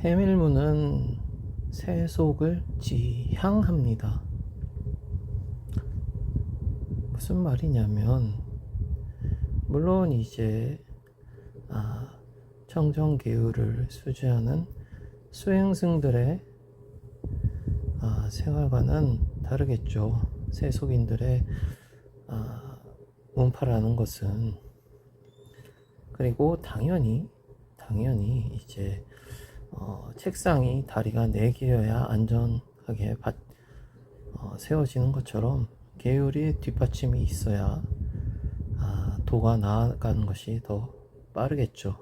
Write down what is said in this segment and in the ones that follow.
해밀문은 세속을 지향합니다. 무슨 말이냐면, 물론 이제, 아, 청정 계율을 수주하는 수행승들의 아, 생활과는 다르겠죠. 세속인들의 아, 운파라는 것은 그리고 당연히 당연히 이제 어, 책상이 다리가 네 개여야 안전하게 받, 어, 세워지는 것처럼 계율이 뒷받침이 있어야 아, 도가 나아가는 것이 더 빠르겠죠.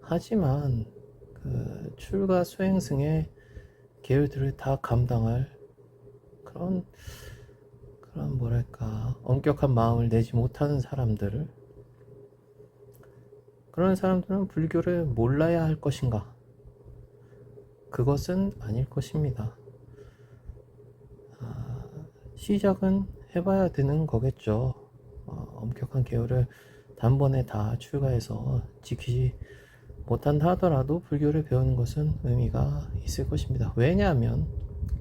하지만 그 출가 수행승의 계율들을 다 감당할 그런 그런 뭐랄까 엄격한 마음을 내지 못하는 사람들을 그런 사람들은 불교를 몰라야 할 것인가? 그것은 아닐 것입니다. 아, 시작은 해봐야 되는 거겠죠. 어, 엄격한 계율을 단번에 다 출가해서 지키지 못한다 하더라도 불교를 배우는 것은 의미가 있을 것입니다. 왜냐하면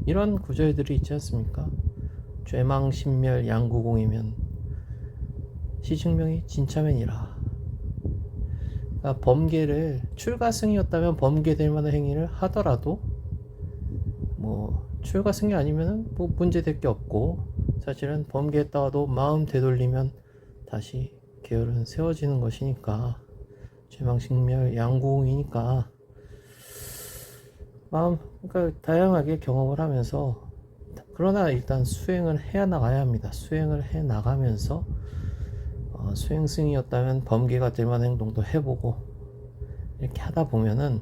이런 구절들이 있지 않습니까? 죄망신멸 양구공이면 시증명이 진짜면이라. 그러니까 범계를 출가승이었다면 범계될 만한 행위를 하더라도 뭐 출가승이 아니면은 뭐 문제될 게 없고 사실은 범계했다가도 마음 되돌리면 다시 계열은 세워지는 것이니까 죄망신멸 양궁이니까 마음 그러니까 다양하게 경험을 하면서 그러나 일단 수행을 해 나가야 합니다. 수행을 해 나가면서 어, 수행승이었다면 범계가 될 만한 행동도 해보고 이렇게 하다 보면은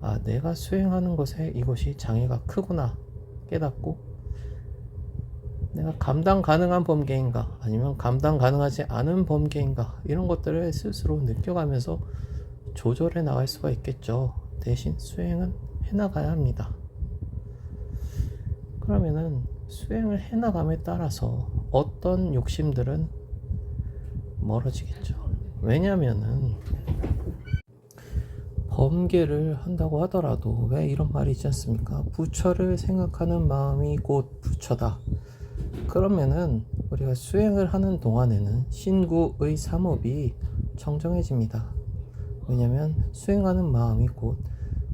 아 내가 수행하는 것에 이것이 장애가 크구나 깨닫고 내가 감당 가능한 범계인가 아니면 감당 가능하지 않은 범계인가 이런 것들을 스스로 느껴가면서 조절해 나갈 수가 있겠죠. 대신 수행은 해 나가야 합니다. 그러면은 수행을 해 나감에 따라서 어떤 욕심들은 멀어지겠죠. 왜냐면은 범계를 한다고 하더라도 왜 이런 말이 있지 않습니까? 부처를 생각하는 마음이 곧 부처다. 그러면은 우리가 수행을 하는 동안에는 신구의 삼업이 청정해집니다. 왜냐하면 수행하는 마음이 곧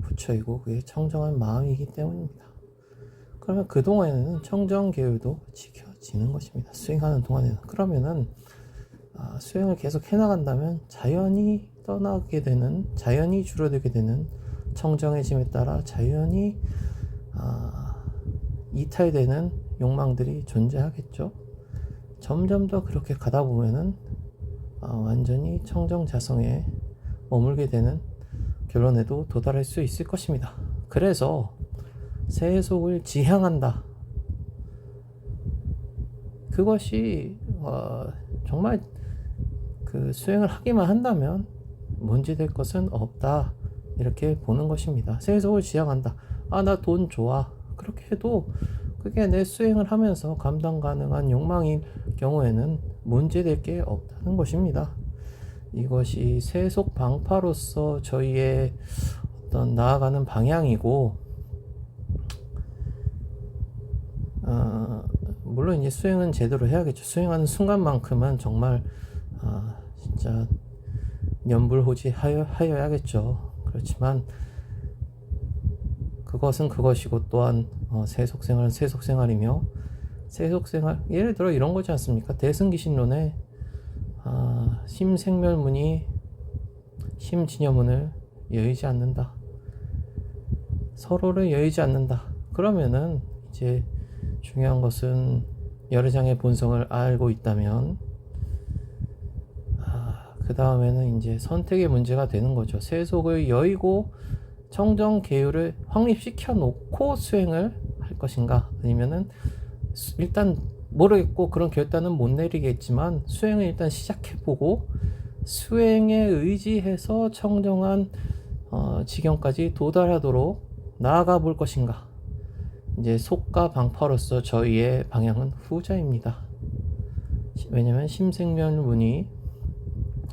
부처이고 그게 청정한 마음이기 때문입니다. 그러면 그 동안에는 청정 계율도 지켜지는 것입니다. 수행하는 동안에는 그러면은 아, 수행을 계속 해나간다면 자연히 떠나게 되는 자연히 줄어들게 되는 청정해짐에 따라 자연히 아, 이탈되는 욕망들이 존재하겠죠. 점점 더 그렇게 가다 보면은 아, 완전히 청정자성에 머물게 되는 결론에도 도달할 수 있을 것입니다. 그래서 세속을 지향한다. 그것이 어, 정말 그 수행을 하기만 한다면 문제될 것은 없다. 이렇게 보는 것입니다. 세속을 지향한다. 아, 나 돈 좋아. 그렇게 해도 그게 내 수행을 하면서 감당 가능한 욕망인 경우에는 문제될 게 없다는 것입니다. 이것이 세속 방파로서 저희의 어떤 나아가는 방향이고, 어, 물론 이제 수행은 제대로 해야겠죠. 수행하는 순간만큼은 정말 어, 진짜 연불호지 하여, 하여야겠죠. 그렇지만 그것은 그것이고 또한 어, 세속생활은 세속생활이며 세속생활 예를 들어 이런 거지 않습니까? 대승기신론에 아, 심생멸문이 심진여문을 여의지 않는다. 서로를 여의지 않는다. 그러면은 이제 중요한 것은 여러 장의 본성을 알고 있다면 아, 그 다음에는 이제 선택의 문제가 되는 거죠. 세속을 여의고 청정 계율을 확립시켜 놓고 수행을 할 것인가 아니면은 일단 모르겠고 그런 결단은 못 내리겠지만 수행을 일단 시작해 보고 수행에 의지해서 청정한 어, 지경까지 도달하도록 나아가 볼 것인가 이제 속과 방파로서 저희의 방향은 후자입니다. 왜냐하면 심생면문이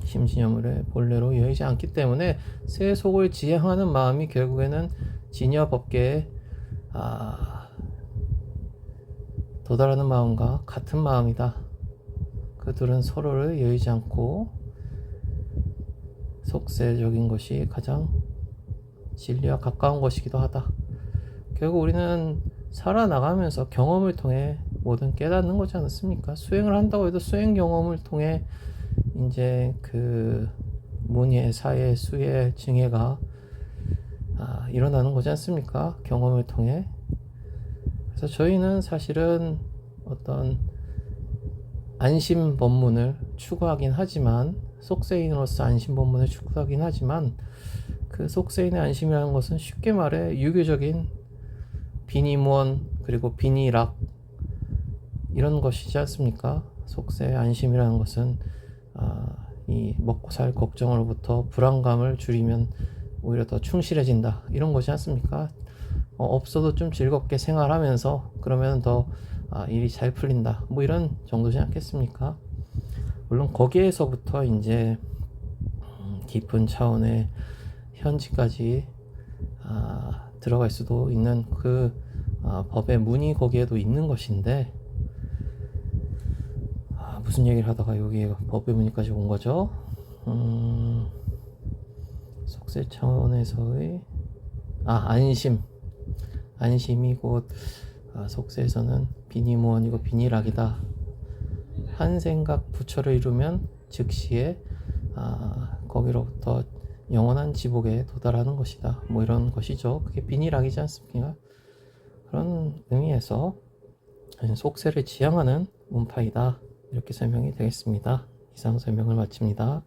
심진여물의 본래로 여의지 않기 때문에 세속을 지향하는 마음이 결국에는 진여 법계에 아, 도달하는 마음과 같은 마음이다. 그들은 서로를 여의지 않고 속세적인 것이 가장 진리와 가까운 것이기도 하다. 결국 우리는 살아나가면서 경험을 통해 뭐든 깨닫는 거지 않습니까? 수행을 한다고 해도 수행 경험을 통해 이제 그 문예, 사예, 수예, 증예가 아, 일어나는 거지 않습니까? 경험을 통해. 그래서 저희는 사실은 어떤 안심 법문을 추구하긴 하지만 속세인으로서 안심 법문을 추구하긴 하지만 그 속세인의 안심이라는 것은 쉽게 말해 유교적인 비니무원 그리고 비니락 이런 것이지 않습니까? 속세의 안심이라는 것은 아, 이 먹고 살 걱정으로부터 불안감을 줄이면 오히려 더 충실해진다 이런 것이지 않습니까? 어, 없어도 좀 즐겁게 생활하면서 그러면 더 아, 일이 잘 풀린다 뭐 이런 정도지 않겠습니까? 물론 거기에서부터 이제 음, 깊은 차원의 현지까지 아, 들어갈 수도 있는 그 아, 법의 문이 거기에도 있는 것인데 아, 무슨 얘기를 하다가 여기 법의 문의까지 온 거죠? 음, 속세 차원에서의 아 안심 안심이 곧 아, 속세에서는 비니무원이고 비니락이다 한 생각 부처를 이루면 즉시에 아, 거기로부터 영원한 지복에 도달하는 것이다. 뭐 이런 것이죠. 그게 비니락이지 않습니까? 그런 의미에서 속세를 지향하는 문파이다. 이렇게 설명이 되겠습니다. 이상 설명을 마칩니다.